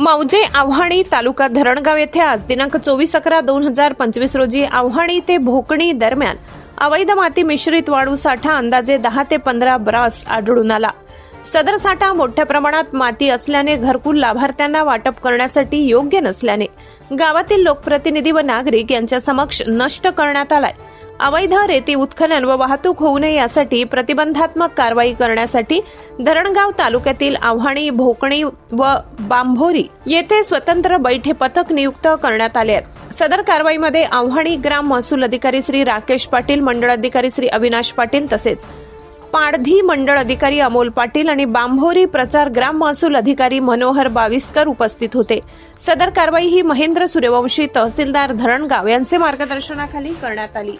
मौजे आव्हाणी तालुका धरणगाव येथे आज दिनांक चोवीस अकरा दोन हजार पंचवीस रोजी आव्हाणी ते भोकणी दरम्यान अवैध माती मिश्रित वाळू साठा अंदाजे दहा ते पंधरा ब्रास आढळून आला. सदर साठा मोठ्या प्रमाणात माती असल्याने घरकुल लाभार्थ्यांना वाटप करण्यासाठी योग्य नसल्याने गावातील लोकप्रतिनिधी व नागरिक यांच्या समक्ष नष्ट करण्यात आलाय. अवैध रेती उत्खनन व वाहतूक होऊ नये यासाठी प्रतिबंधात्मक कारवाई करण्यासाठी धरणगाव तालुक्यातील आव्हाणी भोकणी व बांभोरी येथे स्वतंत्र बैठे पथक नियुक्त करण्यात आले आहेत. सदर कारवाईमध्ये आव्हाणी ग्राम महसूल अधिकारी श्री राकेश पाटील मंडळ अधिकारी श्री अविनाश पाटील तसेच पाडधी मंडळ अधिकारी अमोल पाटील आणि बांभोरी प्रचार ग्राम महसूल अधिकारी मनोहर बाविस्कर उपस्थित होते. सदर कारवाई ही महेंद्र सूर्यवंशी तहसीलदार धरणगाव यांचे मार्गदर्शनाखाली करण्यात आली.